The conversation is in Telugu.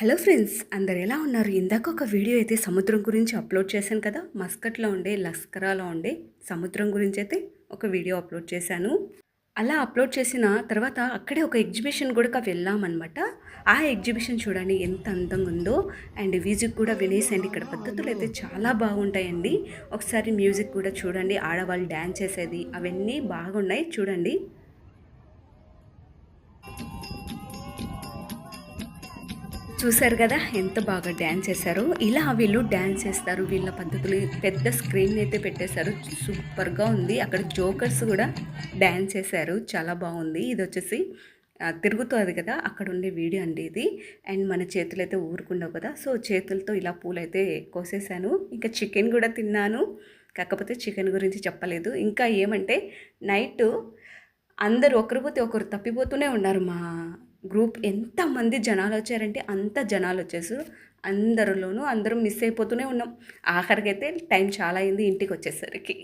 హలో ఫ్రెండ్స్ అందరు ఎలా ఉన్నారు? ఇందాక ఒక వీడియో అయితే సముద్రం గురించి అప్లోడ్ చేశాను కదా మస్కట్లో ఉండే లస్కరాలో ఉండే సముద్రం గురించి అయితే ఒక వీడియో అప్లోడ్ చేశాను. అలా అప్లోడ్ చేసిన తర్వాత అక్కడే ఒక ఎగ్జిబిషన్ కూడా వెళ్ళామన్నమాట. ఆ ఎగ్జిబిషన్ చూడండి ఎంత అందంగా ఉందో అండ్ మ్యూజిక్ కూడా వినేసండి. ఇక్కడ పద్ధతులు అయితే చాలా బాగుంటాయండి. ఒకసారి మ్యూజిక్ కూడా చూడండి ఆడవాళ్ళు డ్యాన్స్ చేసేది అవన్నీ బాగున్నాయి. చూడండి. చూశారు కదా ఎంత బాగా డ్యాన్స్ చేశారో. ఇలా వీళ్ళు డ్యాన్స్ చేస్తారు వీళ్ళ పద్ధతులు. పెద్ద స్క్రీన్ అయితే పెట్టేశారు. సూపర్గా ఉంది. అక్కడ జోకర్స్ కూడా డ్యాన్స్ చేశారు. చాలా బాగుంది. ఇది వచ్చేసి తిరుగుతుంది కదా అక్కడ ఉండే వీడియో అండి ఇది. అండ్ మన చేతులు అయితే ఊరుకుండవు కదా సో చేతులతో ఇలా పూలైతే కోసేసాను ఇంకా చికెన్ కూడా తిన్నాను. కాకపోతే చికెన్ గురించి చెప్పలేదు. ఇంకా ఏమంటే నైట్ అందరూ ఒకరు పోతే ఒకరు తప్పిపోతూనే ఉన్నారు మా గ్రూప్ ఎంతమంది జనాలు వచ్చారంటే అంత జనాలు వచ్చేసారు అందరిలోనూ అందరం మిస్ అయిపోతూనే ఉన్నాం. ఆఖరికైతే టైం చాలా అయింది ఇంటికి వచ్చేసరికి.